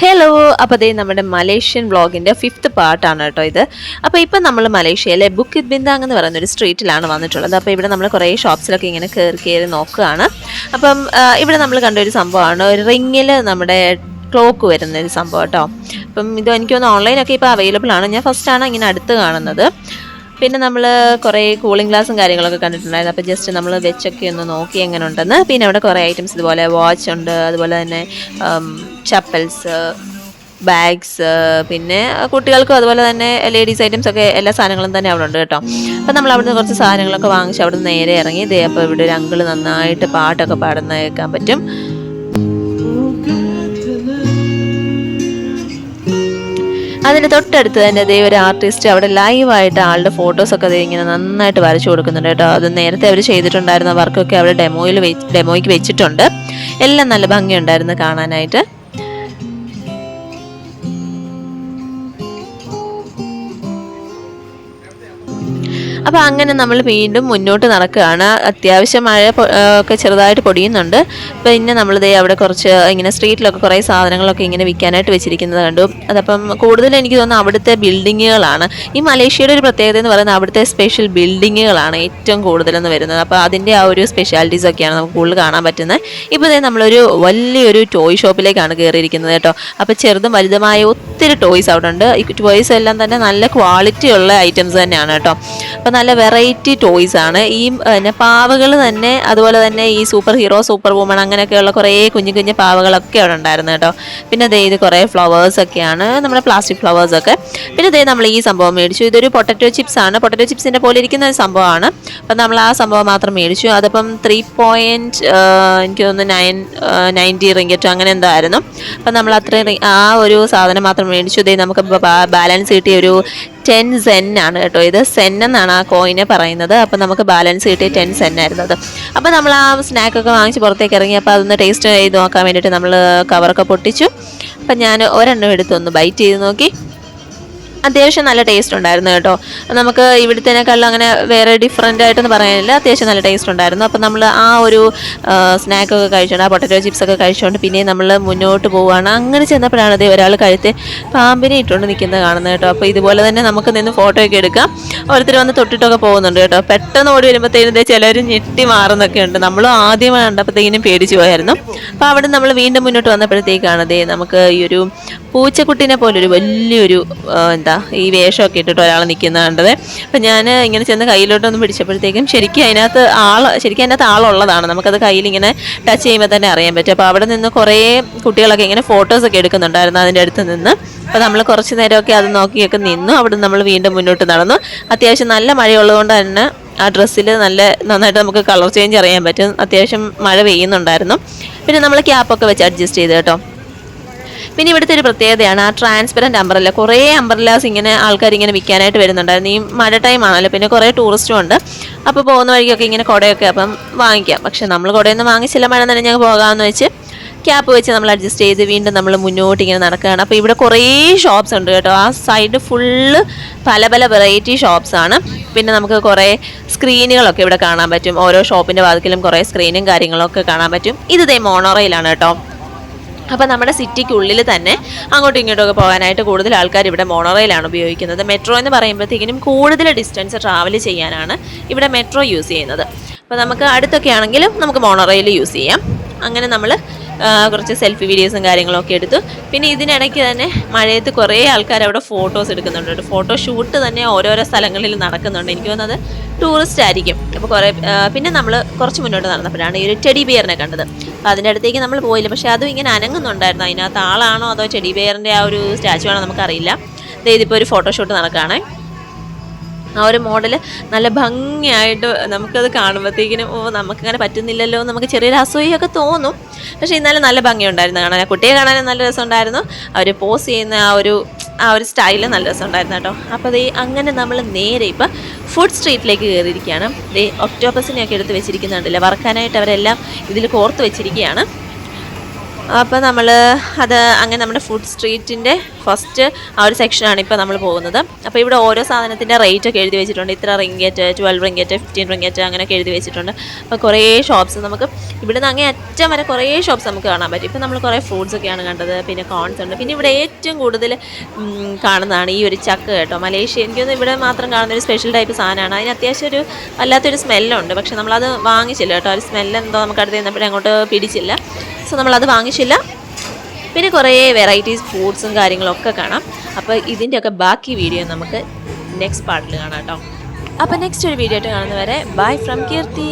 Hello അപ്പോൾ അതേ നമ്മുടെ മലേഷ്യൻ വ്ളോഗിന്റെ ഫിഫ്ത്ത് പാർട്ടാണ് കേട്ടോ ഇത്. അപ്പോൾ ഇപ്പം നമ്മൾ മലേഷ്യയിലെ ബുക്കിത് ബിന്ദാങ് എന്ന് പറയുന്ന ഒരു സ്ട്രീറ്റിലാണ് വന്നിട്ടുള്ളത്. അപ്പോൾ ഇവിടെ നമ്മൾ കുറേ ഷോപ്സിലൊക്കെ ഇങ്ങനെ കയറി കയറി നോക്കുകയാണ്. അപ്പം ഇവിടെ നമ്മൾ കണ്ട ഒരു സംഭവമാണ്. ഒരു റിങ്ങിൽ നമ്മുടെ ക്ലോക്ക് വരുന്ന ഒരു സംഭവം കേട്ടോ. അപ്പം ഇത് എനിക്ക് തോന്നുന്നു ഓൺലൈനൊക്കെ ഇപ്പോൾ അവൈലബിൾ ആണ്. ഞാൻ ഫസ്റ്റാണ് ഇങ്ങനെ അടുത്ത് കാണുന്നത്. പിന്നെ നമ്മൾ കുറേ കൂളിംഗ് ഗ്ലാസും കാര്യങ്ങളൊക്കെ കണ്ടിട്ടുണ്ടായിരുന്നു. അപ്പോൾ ജസ്റ്റ് നമ്മൾ വെച്ചൊക്കെ ഒന്ന് നോക്കി എങ്ങനെ ഉണ്ടെന്ന്. പിന്നെ അവിടെ കുറേ ഐറ്റംസ് ഇതുപോലെ വാച്ച് ഉണ്ട്. അതുപോലെ തന്നെ ചപ്പൽസ് ബാഗ്സ് പിന്നെ കുട്ടികൾക്കും അതുപോലെ തന്നെ ലേഡീസ് ഐറ്റംസ് ഒക്കെ എല്ലാ സാധനങ്ങളും തന്നെ അവിടെ ഉണ്ട് കേട്ടോ. അപ്പം നമ്മൾ അവിടുന്ന് കുറച്ച് സാധനങ്ങളൊക്കെ വാങ്ങിച്ച് അവിടെ നിന്ന് നേരെ ഇറങ്ങി. ഇതേ അപ്പോൾ ഇവിടെ ഒരു അങ്കിൾ നന്നായിട്ട് പാട്ടൊക്കെ പാടുന്ന കേൾക്കാൻ പറ്റും അതിന് തൊട്ടടുത്ത് തന്നെ ദേ ഒരു ആർട്ടിസ്റ്റ് അവിടെ ലൈവായിട്ട് ആളുടെ ഫോട്ടോസൊക്കെ ഇങ്ങനെ നന്നായിട്ട് വരച്ചു കൊടുക്കുന്നുണ്ട് കേട്ടോ. അത് നേരത്തെ അവർ ചെയ്തിട്ടുണ്ടായിരുന്ന വർക്കൊക്കെ അവിടെ ഡെമോയിൽ ഡെമോയ്ക്ക് വെച്ചിട്ടുണ്ട്. എല്ലാം നല്ല ഭംഗിയുണ്ടായിരുന്നു കാണാനായിട്ട്. അപ്പോൾ അങ്ങനെ നമ്മൾ വീണ്ടും മുന്നോട്ട് നടക്കുകയാണ്. അത്യാവശ്യം മഴ ഒക്കെ ചെറുതായിട്ട് പൊടിയുന്നുണ്ട്. പിന്നെ നമ്മൾ ദേ അവിടെ കുറച്ച് ഇങ്ങനെ സ്ട്രീറ്റിലൊക്കെ കുറേ സാധനങ്ങളൊക്കെ ഇങ്ങനെ വിൽക്കാനായിട്ട് വെച്ചിരിക്കുന്നത് കണ്ടു. അതപ്പം കൂടുതൽ എനിക്ക് തോന്നുന്നു അവിടുത്തെ ബിൽഡിങ്ങുകളാണ്. ഈ മലേഷ്യയുടെ ഒരു പ്രത്യേകത എന്ന് പറയുന്നത് അവിടുത്തെ സ്പെഷ്യൽ ബിൽഡിങ്ങുകളാണ് ഏറ്റവും കൂടുതലെന്ന് വരുന്നത്. അപ്പോൾ അതിന്റെ ആ ഒരു സ്പെഷ്യാലിറ്റീസ് ഒക്കെയാണ് നമുക്ക് കൂടുതൽ കാണാൻ പറ്റുന്നത്. ഇപ്പോൾ ഇതേ നമ്മളൊരു വലിയൊരു ടോയ് ഷോപ്പിലേക്കാണ് കയറിയിരിക്കുന്നത് കേട്ടോ. അപ്പോൾ ചെറുതും വലുതുമായ ഒത്തിരി ടോയ്സ് അവിടെ ഉണ്ട്. ഈ ടോയ്സ് എല്ലാം തന്നെ നല്ല ക്വാളിറ്റി ഉള്ള ഐറ്റംസ് തന്നെയാണ് കേട്ടോ. അപ്പോൾ നല്ല വെറൈറ്റി ടോയ്സ് ആണ്. ഈ പിന്നെ പാവകൾ തന്നെ അതുപോലെ തന്നെ ഈ സൂപ്പർ ഹീറോ സൂപ്പർ വുമൺ അങ്ങനെയൊക്കെയുള്ള കുറേ കുഞ്ഞു കുഞ്ഞു പാവകളൊക്കെ അവിടെ ഉണ്ടായിരുന്നു കേട്ടോ. പിന്നെ ദേ ഇത് കുറേ ഫ്ലവേഴ്സ് ഒക്കെയാണ് നമ്മുടെ പ്ലാസ്റ്റിക് ഫ്ലവേഴ്സ് ഒക്കെ. പിന്നെ ദേ നമ്മൾ ഈ സംഭവം മേടിച്ചു. ഇതൊരു പൊട്ടറ്റോ ചിപ്സ് ആണ്. പൊട്ടറ്റോ ചിപ്സിന്റെ പോലെ ഇരിക്കുന്ന ഒരു സംഭവമാണ്. അപ്പം നമ്മൾ ആ സംഭവം മാത്രം മേടിച്ചു. അതിപ്പം ത്രീ പോയിന്റ് എനിക്ക് തോന്നുന്നു നയൻ നയന്റി റിങ്കറ്റോ അങ്ങനെ എന്തോ ആയിരുന്നു. അപ്പം നമ്മൾ അത്രയും ആ ഒരു സാധനം മാത്രം മേടിച്ചു. ഇതേ നമുക്ക് ബാലൻസ് കിട്ടിയ ഒരു ടെൻ സെൻ ആണ് കേട്ടോ. ഇത് സെൻ എന്നാണ് ആ കോയിനെ പറയുന്നത്. അപ്പോൾ നമുക്ക് ബാലൻസ് കിട്ടിയ ടെൻ സെൻ ആയിരുന്നു അത്. അപ്പം നമ്മൾ ആ സ്നാക്കൊക്കെ വാങ്ങിച്ച് പുറത്തേക്ക് ഇറങ്ങി. അപ്പോൾ അതൊന്ന് ടേസ്റ്റ് ചെയ്ത് നോക്കാൻ വേണ്ടിയിട്ട് നമ്മൾ കവറൊക്കെ പൊട്ടിച്ചു. അപ്പം ഞാൻ ഒരെണ്ണം എടുത്തൊന്ന് ബൈറ്റ് ചെയ്ത് നോക്കി. അത്യാവശ്യം നല്ല ടേസ്റ്റ് ഉണ്ടായിരുന്നു കേട്ടോ. നമുക്ക് ഇവിടുത്തേനേക്കാളും അങ്ങനെ വേറെ ഡിഫറെന്റ് ആയിട്ടൊന്നും പറയാനില്ല. അത്യാവശ്യം നല്ല ടേസ്റ്റ് ഉണ്ടായിരുന്നു. അപ്പോൾ നമ്മൾ ആ ഒരു സ്നാക്കൊക്കെ കഴിച്ചുകൊണ്ട് ആ പൊട്ടറ്റോ ചിപ്സ് ഒക്കെ കഴിച്ചുകൊണ്ട് പിന്നെ നമ്മൾ മുന്നോട്ട് പോവുകയാണ് അങ്ങനെ ചെന്നപ്പോഴാണ് അതേ ഒരാൾ കഴുത്ത് പാമ്പിനെ ഇട്ടുകൊണ്ട് നിൽക്കുന്നത് കാണുന്നത് കേട്ടോ. അപ്പോൾ ഇതുപോലെ തന്നെ നമുക്ക് നിന്ന് ഫോട്ടോ ഒക്കെ എടുക്കാം. ഓരോരുത്തർ വന്ന് തൊട്ടിട്ടൊക്കെ പോകുന്നുണ്ട് കേട്ടോ. പെട്ടെന്ന് ഓടി വരുമ്പോഴത്തേനും ദേ ചിലർ ഞെട്ടി മാറുന്നൊക്കെ ഉണ്ട്. നമ്മളും ആദ്യം കണ്ടപ്പോഴത്തേക്കിനും പേടിച്ചു പോയായിരുന്നു. അപ്പോൾ അവിടെ നമ്മൾ വീണ്ടും മുന്നോട്ട് വന്നപ്പോഴത്തേക്കാണ് ദേ നമുക്ക് ഈ ഒരു പൂച്ചക്കുട്ടിനെ പോലൊരു വലിയൊരു ആ, എന്താ ഈ വേഷമൊക്കെ ഇട്ടിട്ട് ഒരാൾ നിൽക്കുന്ന കണ്ടത്. അപ്പം ഞാൻ ഇങ്ങനെ ചെന്ന് കയ്യിലോട്ടൊന്ന് പിടിച്ചപ്പോഴത്തേക്കും ശരിക്കും അതിനകത്ത് ആൾ ശരിക്കും അതിനകത്ത് ആളുള്ളതാണ്. നമുക്കത് കയ്യിൽ ഇങ്ങനെ ടച്ച് ചെയ്യുമ്പോൾ തന്നെ അറിയാൻ പറ്റും. അപ്പോൾ അവിടെ നിന്ന് കുറേ കുട്ടികളൊക്കെ ഇങ്ങനെ ഫോട്ടോസൊക്കെ എടുക്കുന്നുണ്ടായിരുന്നു അതിന്റെ അടുത്ത് നിന്ന്. അപ്പോൾ നമ്മൾ കുറച്ച് നേരമൊക്കെ അത് നോക്കിയൊക്കെ നിന്നു. അവിടെ നമ്മൾ വീണ്ടും മുന്നോട്ട് നടന്നു. അത്യാവശ്യം നല്ല മഴയുള്ളതുകൊണ്ട് തന്നെ ആ ഡ്രസ്സിൽ നല്ല നന്നായിട്ട് നമുക്ക് കളർ ചേഞ്ച് അറിയാൻ പറ്റും. അത്യാവശ്യം മഴ പെയ്യുന്നുണ്ടായിരുന്നു. പിന്നെ നമ്മൾ ക്യാപ്പൊക്കെ വെച്ച് അഡ്ജസ്റ്റ് ചെയ്ത് കേട്ടോ. പിന്നെ ഇവിടുത്തെ ഒരു പ്രത്യേകതയാണ് ആ ട്രാൻസ്പെറന്റ് അംബ്രല്ല കുറേ അംബ്രല്ലാസ് ഇങ്ങനെ ആൾക്കാർ ഇങ്ങനെ വിൽക്കാനായിട്ട് വരുന്നുണ്ടായിരുന്നു. ഈ മഴ ടൈം ആണല്ലോ പിന്നെ കുറേ ടൂറിസ്റ്റും ഉണ്ട്. അപ്പോൾ പോകുന്ന വഴിക്കൊക്കെ ഇങ്ങനെ കുടയൊക്കെ അപ്പം വാങ്ങിക്കാം. പക്ഷെ നമ്മൾ കുടയൊന്നും വാങ്ങിച്ചില്ല മഴ തന്നെ ഞങ്ങൾ പോകാമെന്ന് വെച്ച് ക്യാപ്പ് വെച്ച് നമ്മൾ അഡ്ജസ്റ്റ് ചെയ്ത് വീണ്ടും നമ്മൾ മുന്നോട്ട് ഇങ്ങനെ നടക്കുകയാണ്. അപ്പോൾ ഇവിടെ കുറേ ഷോപ്സ് ഉണ്ട് കേട്ടോ. ആ സൈഡ് ഫുള്ള് പല പല വെറൈറ്റി ഷോപ്സ് ആണ്. പിന്നെ നമുക്ക് കുറേ സ്ക്രീനുകളൊക്കെ ഇവിടെ കാണാൻ പറ്റും. ഓരോ ഷോപ്പിന്റെ വാതിക്കലും കുറേ സ്ക്രീനും കാര്യങ്ങളൊക്കെ കാണാൻ പറ്റും. ഇത് ദേ മോണോറയിലാണ് കേട്ടോ. അപ്പോൾ നമ്മുടെ സിറ്റിക്കുള്ളിൽ തന്നെ അങ്ങോട്ടും ഇങ്ങോട്ടും ഒക്കെ പോകാനായിട്ട് കൂടുതൽ ആൾക്കാർ ഇവിടെ മോണോറയിലാണ് ഉപയോഗിക്കുന്നത്. മെട്രോ എന്ന് പറയുമ്പോഴത്തേക്കിനും കൂടുതൽ ഡിസ്റ്റൻസ് ട്രാവൽ ചെയ്യാനാണ് ഇവിടെ മെട്രോ യൂസ് ചെയ്യുന്നത്. അപ്പോൾ നമുക്ക് അടുത്തൊക്കെ ആണെങ്കിലും നമുക്ക് മോണോറയിൽ യൂസ് ചെയ്യാം. അങ്ങനെ നമ്മൾ കുറച്ച് സെൽഫി വീഡിയോസും കാര്യങ്ങളൊക്കെ എടുത്തു. പിന്നെ ഇതിനിടയ്ക്ക് തന്നെ മഴയത്ത് കുറേ ആൾക്കാർ അവിടെ ഫോട്ടോസ് എടുക്കുന്നുണ്ട്. ഫോട്ടോ ഷൂട്ട് തന്നെ ഓരോരോ സ്ഥലങ്ങളിൽ നടക്കുന്നുണ്ട്. എനിക്ക് തോന്നുന്നത് ടൂറിസ്റ്റ് ആയിരിക്കും. അപ്പോൾ കുറേ പിന്നെ നമ്മൾ കുറച്ച് മുന്നോട്ട് നടന്നപ്പോഴാണ് ഈ ഒരു ടെഡി ബിയറിനെ കണ്ടത്. അതിന്റെ അടുത്തേക്ക് നമ്മൾ പോയില്ല. പക്ഷേ അതും ഇങ്ങനെ അനങ്ങുന്നുണ്ടായിരുന്നു. അതിനകത്ത് ആളാണോ അതോ ചെടി പേരിന്റെ ആ ഒരു സ്റ്റാച്ചു ആണോ നമുക്കറിയില്ല. ഇതിപ്പോൾ ഒരു ഫോട്ടോഷൂട്ട് നടക്കുകയാണേ ആ ഒരു മോഡൽ നല്ല ഭംഗിയായിട്ട് നമുക്കത് കാണുമ്പോഴത്തേക്കിനും ഓ നമുക്കങ്ങനെ പറ്റുന്നില്ലല്ലോ നമുക്ക് ചെറിയൊരു അസൂയൊക്കെ തോന്നും. പക്ഷേ ഇന്നലെ നല്ല ഭംഗിയുണ്ടായിരുന്നു കാണാൻ. കുട്ടിയെ കാണാനും നല്ല രസമുണ്ടായിരുന്നു. അവർ പോസ് ചെയ്യുന്ന ആ ഒരു ആ ഒരു സ്റ്റൈൽ നല്ല രസമുണ്ടായിരുന്നു കേട്ടോ. അപ്പോൾ ദേ അങ്ങനെ നമ്മൾ നേരെ ഇപ്പം ഫുഡ് സ്ട്രീറ്റിലേക്ക് കയറിയിരിക്കുകയാണ്. ദേ ഒക്ടോബസിനെയൊക്കെ എടുത്ത് വെച്ചിരിക്കുന്നുണ്ടല്ലേ? വറക്കാനായിട്ട് അവരെല്ലാം ഇതിൽ കോർത്ത് വെച്ചിരിക്കുകയാണ്. അപ്പോൾ നമ്മൾ അത് അങ്ങനെ നമ്മുടെ ഫുഡ് സ്ട്രീറ്റിന്റെ ഫസ്റ്റ് ആ ഒരു സെക്ഷനാണ് ഇപ്പോൾ നമ്മൾ പോകുന്നത്. അപ്പോൾ ഇവിടെ ഓരോ സാധനത്തിന്റെ റേറ്റ് ഒക്കെ എഴുതി വെച്ചിട്ടുണ്ട്. ഇത്ര ringgit twelve ringgit fifteen ringgit അങ്ങനെയൊക്കെ എഴുതി വെച്ചിട്ടുണ്ട്. അപ്പോൾ കുറേ ഷോപ്സ് നമുക്ക് ഇവിടുന്ന് അങ്ങേ അറ്റം വരെ കുറേ ഷോപ്സ് നമുക്ക് കാണാൻ പറ്റും. ഇപ്പോൾ നമ്മൾ കുറേ ഫ്രൂട്ട്സ് ഒക്കെയാണ് കണ്ടത് പിന്നെ കോൺസ് ഉണ്ട്. പിന്നെ ഇവിടെ ഏറ്റവും കൂടുതൽ കാണുന്നതാണ് ഈ ഒരു ചക്ക കേട്ടോ. മലേഷ്യ എനിക്കൊന്ന് ഇവിടെ മാത്രം കാണുന്ന ഒരു സ്പെഷ്യൽ ടൈപ്പ് സാധനമാണ്. അതിന് അത്യാവശ്യം ഒരു വല്ലാത്തൊരു സ്മെല്ലുണ്ട് പക്ഷെ നമ്മളത് വാങ്ങിച്ചില്ല കേട്ടോ. ഒരു സ്മെല്ലെന്തോ നമുക്ക് അടുത്ത് ചെന്നപ്പോഴേ അങ്ങോട്ട് പിടിച്ചില്ല. സോ നമ്മളത് വാങ്ങിച്ചില്ല. പിന്നെ കുറേ വെറൈറ്റീസ് ഫ്രൂട്ട്സും കാര്യങ്ങളൊക്കെ കാണാം. അപ്പോൾ ഇതിന്റെയൊക്കെ ബാക്കി വീഡിയോ നമുക്ക് നെക്സ്റ്റ് പാർട്ടിൽ കാണാം കേട്ടോ അപ്പോൾ നെക്സ്റ്റ് ഒരു വീഡിയോ ആയിട്ട് കാണുന്നവരെ ബൈ ഫ്രം കീർത്തി